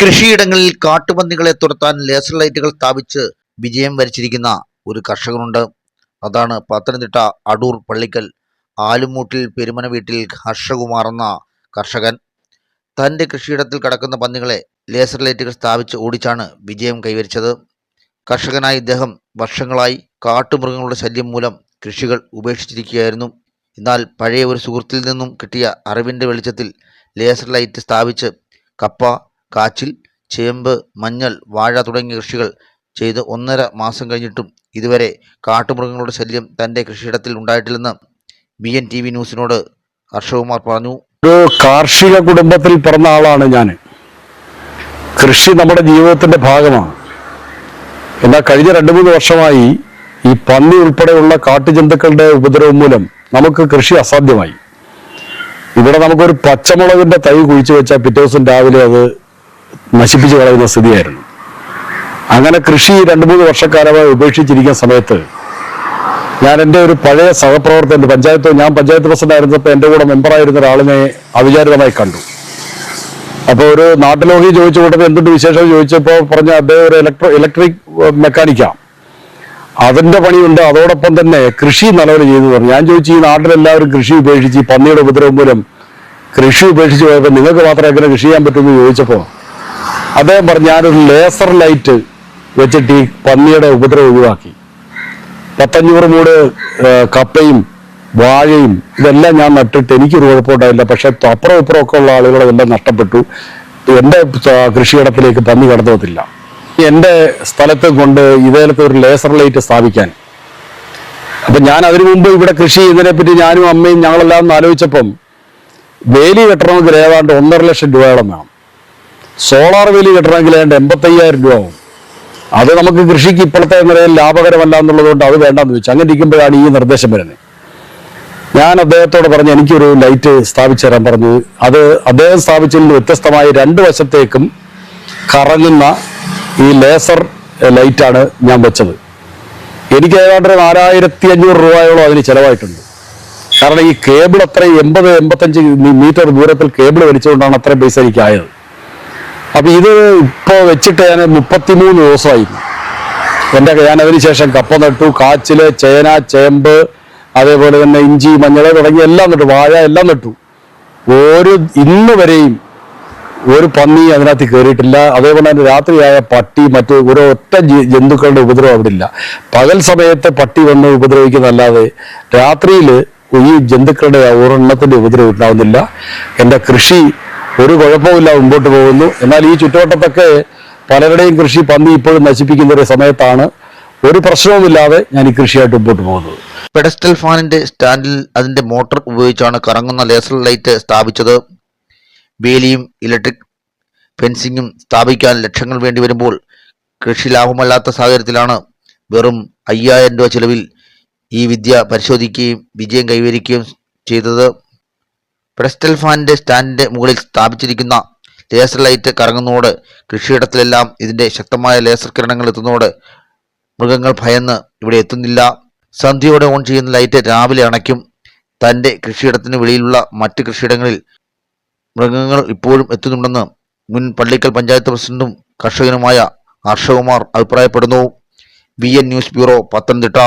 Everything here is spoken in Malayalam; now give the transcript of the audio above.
കൃഷിയിടങ്ങളിൽ കാട്ടുപന്നികളെ തുരത്താൻ ലേസർ ലൈറ്റുകൾ സ്ഥാപിച്ച് വിജയം വരിച്ചിരിക്കുന്ന ഒരു കർഷകനുണ്ട്. അതാണ് പത്തനംതിട്ട അടൂർ പള്ളിക്കൽ ആലുമൂട്ടിൽ പെരുമന വീട്ടിൽ ഹർഷകുമാർ എന്ന കർഷകൻ. തന്റെ കൃഷിയിടത്തിൽ കിടക്കുന്ന പന്നികളെ ലേസർ ലൈറ്റുകൾ സ്ഥാപിച്ച് ഓടിച്ചാണ് വിജയം കൈവരിച്ചത്. കർഷകനായ ഇദ്ദേഹം വർഷങ്ങളായി കാട്ടുമൃഗങ്ങളുടെ ശല്യം മൂലം കൃഷികൾ ഉപേക്ഷിച്ചിരിക്കുകയായിരുന്നു. എന്നാൽ പഴയ ഒരു സുഹൃത്തിൽ നിന്നും കിട്ടിയ അറിവിന്റെ വെളിച്ചത്തിൽ ലേസർ ലൈറ്റ് സ്ഥാപിച്ച് കപ്പ കാച്ചിൽ ചേമ്പ് മഞ്ഞൾ വാഴ തുടങ്ങിയ കൃഷികൾ ചെയ്ത് ഒന്നര മാസം കഴിഞ്ഞിട്ടും ഇതുവരെ കാട്ടുമൃഗങ്ങളുടെ ശല്യം തന്റെ കൃഷിയിടത്തിൽ ഉണ്ടായിട്ടില്ലെന്ന് ബി എൻ ടി വി ന്യൂസിനോട് ഹർഷകുമാർ പറഞ്ഞു. ഒരു കാർഷിക കുടുംബത്തിൽ പിറന്ന ആളാണ് ഞാൻ. കൃഷി നമ്മുടെ ജീവിതത്തിന്റെ ഭാഗമാണ്. എന്നാൽ കഴിഞ്ഞ രണ്ട് മൂന്ന് വർഷമായി ഈ പന്നി ഉൾപ്പെടെയുള്ള കാട്ടുജന്തുക്കളുടെ ഉപദ്രവം മൂലം നമുക്ക് കൃഷി അസാധ്യമായി. ഇവിടെ നമുക്കൊരു പച്ചമുളകിന്റെ തൈ കുഴിച്ചു വെച്ചാൽ പിറ്റേ ദിവസം രാവിലെ അത് നശിപ്പിച്ചു കളയുന്ന സ്ഥിതിയായിരുന്നു. അങ്ങനെ കൃഷി രണ്ട് മൂന്ന് വർഷക്കാലമായി ഉപേക്ഷിച്ചിരിക്കുന്ന സമയത്ത് ഞാൻ എന്റെ ഒരു പഴയ സഹപ്രവർത്തകൻ പഞ്ചായത്ത് ഞാൻ പഞ്ചായത്ത് പ്രസിഡന്റ് ആയിരുന്നപ്പോൾ എന്റെ കൂടെ മെമ്പറായിരുന്ന ഒരാളിനെ അവിചാരിതമായി കണ്ടു. അപ്പോൾ ഒരു നാട്ടിലോഹി ചോദിച്ചു കൂട്ടത്തിൽ എന്തുണ്ട് വിശേഷം ചോദിച്ചപ്പോൾ പറഞ്ഞ അദ്ദേഹം ഒരു ഇലക്ട്രോ ഇലക്ട്രിക് മെക്കാനിക്കാണ് അതിന്റെ പണിയുണ്ട്. അതോടൊപ്പം തന്നെ കൃഷി നല്ലപോലെ ചെയ്തു പറഞ്ഞു. ഞാൻ ചോദിച്ചു ഈ നാട്ടിലെല്ലാവരും കൃഷി ഉപേക്ഷിച്ച് പന്നിയുടെ ഉപദ്രവം മൂലം കൃഷി ഉപേക്ഷിച്ച് പോയപ്പോൾ നിങ്ങൾക്ക് മാത്രം എങ്ങനെ കൃഷി ചെയ്യാൻ പറ്റുമെന്ന് ചോദിച്ചപ്പോൾ അദ്ദേഹം പറഞ്ഞു ഞാനൊരു ലേസർ ലൈറ്റ് വെച്ചിട്ട് ഈ പന്നിയുടെ ഉപദ്രവം ഒഴിവാക്കി. പത്തഞ്ഞൂറ് മൂട് കപ്പയും വാഴയും ഇതെല്ലാം ഞാൻ നട്ടിട്ട് എനിക്കൊരു കുഴപ്പമുണ്ടായില്ല. പക്ഷെ അപ്പുറം ഇപ്പുറം ഒക്കെ ഉള്ള ആളുകളെല്ലാം നഷ്ടപ്പെട്ടു. എന്റെ കൃഷിയിടത്തിലേക്ക് പന്നി കടന്നുവത്തില്ല എന്റെ സ്ഥലത്ത് കൊണ്ട് ഇതേലത്തെ ഒരു ലേസർ ലൈറ്റ് സ്ഥാപിക്കാൻ. അപ്പൊ ഞാൻ അതിനു മുമ്പ് ഇവിടെ കൃഷി പറ്റി ഞാനും അമ്മയും ഞങ്ങളെല്ലാം ആലോചിച്ചപ്പം വേലി കെട്ടണമെങ്കിൽ ഏതാണ്ട് ഒന്നര ലക്ഷം രൂപയോളം വേണം. സോളാർ വേലി കെട്ടണമെങ്കിൽ ഏതാണ്ട് എൺപത്തയ്യായിരം രൂപ ആവും. അത് നമുക്ക് കൃഷിക്ക് ഇപ്പോഴത്തെ നിലയിൽ ലാഭകരമല്ല എന്നുള്ളതുകൊണ്ട് അത് വേണ്ടെന്ന് വെച്ചു. അങ്ങനെ ഇരിക്കുമ്പോഴാണ് ഈ നിർദ്ദേശം വരുന്നത്. ഞാൻ അദ്ദേഹത്തോട് പറഞ്ഞു എനിക്കൊരു ലൈറ്റ് സ്ഥാപിച്ചു തരാൻ പറഞ്ഞു. അത് അദ്ദേഹം സ്ഥാപിച്ചതിൽ വ്യത്യസ്തമായി രണ്ട് വശത്തേക്കും കറങ്ങുന്ന ഈ ലേസർ ലൈറ്റാണ് ഞാൻ വെച്ചത്. എനിക്ക് ഏതാണ്ട് നാലായിരത്തി അഞ്ഞൂറ് രൂപയോളം അതിന് ചിലവായിട്ടുണ്ട്. കാരണം ഈ കേബിൾ അത്രയും എൺപത് എൺപത്തഞ്ച് മീറ്റർ ദൂരത്തിൽ കേബിൾ വലിച്ചുകൊണ്ടാണ് അത്രയും പൈസ എനിക്ക് ആയത് അപ്പൊ ഇത് ഇപ്പോ വെച്ചിട്ട് ഞാൻ മുപ്പത്തിമൂന്ന് ദിവസമായി. എന്റെ ഞാൻ അതിനുശേഷം കപ്പ നട്ടു കാച്ചിൽ ചേന ചേമ്പ് അതേപോലെ തന്നെ ഇഞ്ചി മഞ്ഞൾ തുടങ്ങി എല്ലാം നട്ടു വാഴ എല്ലാം നട്ടു. ഒരു ഇന്ന് വരെയും ഒരു പന്നി അതിനകത്ത് കയറിയിട്ടില്ല അതേപോലെ തന്നെ രാത്രിയായ പട്ടി മറ്റു ഒരു ഒറ്റ ജന്തുക്കളുടെ ഉപദ്രവം അവിടെ ഇല്ല പകൽ സമയത്ത് പട്ടി വന്ന് ഉപദ്രവിക്കുന്നതല്ലാതെ രാത്രിയിൽ ഈ ജന്തുക്കളുടെ ഒരെണ്ണത്തിന്റെ ഉപദ്രവം ഉണ്ടാവുന്നില്ല. എന്റെ കൃഷി ഒരു കുഴപ്പമില്ല മുമ്പോട്ട് പോകുന്നു. എന്നാൽ ഈ ചുറ്റുവട്ടത്തൊക്കെ പലരുടെയും കൃഷി പന്നി ഇപ്പോഴും നശിപ്പിക്കുന്ന ഒരു സമയത്താണ്. ഒരു പ്രശ്നവുമില്ലാതെ ഞാൻ ഈ കൃഷിയായിട്ട് മുമ്പോട്ട് പോകുന്നത്. പെഡസ്റ്റൽ ഫാനിന്റെ സ്റ്റാൻഡിൽ അതിന്റെ മോട്ടോർ ഉപയോഗിച്ചാണ് കറങ്ങുന്ന ലേസർ ലൈറ്റ് സ്ഥാപിച്ചത്. വേലിയും ഇലക്ട്രിക് ഫെൻസിങ്ങും സ്ഥാപിക്കാൻ ലക്ഷങ്ങൾ വേണ്ടി വരുമ്പോൾ കൃഷി ലാഭമല്ലാത്ത സാഹചര്യത്തിലാണ് വെറും അയ്യായിരം രൂപ ചെലവിൽ ഈ വിദ്യ പരിശോധിക്കുകയും വിജയം കൈവരിക്കുകയും ചെയ്തത്. പെഡസ്റ്റൽ ഫാനിന്റെ സ്റ്റാൻഡിന്റെ മുകളിൽ സ്ഥാപിച്ചിരിക്കുന്ന ലേസർ ലൈറ്റ് കറങ്ങുന്നതോട് കൃഷിയിടത്തിലെല്ലാം ഇതിന്റെ ശക്തമായ ലേസർ കിരണങ്ങൾ എത്തുന്നതോട് മൃഗങ്ങൾ ഭയന്ന് ഇവിടെ എത്തുന്നില്ല. സന്ധ്യയോടെ ഓൺ ചെയ്യുന്ന ലൈറ്റ് രാവിലെ അണയ്ക്കും. തന്റെ കൃഷിയിടത്തിന് വെളിയിലുള്ള മറ്റ് കൃഷിയിടങ്ങളിൽ മൃഗങ്ങൾ ഇപ്പോഴും എത്തുന്നുണ്ടെന്ന് മുൻ പള്ളിക്കൽ പഞ്ചായത്ത് പ്രസിഡന്റും കർഷകനുമായ ഹർഷകുമാർ അഭിപ്രായപ്പെടുന്നു. B N news bureau Pathanamthitta.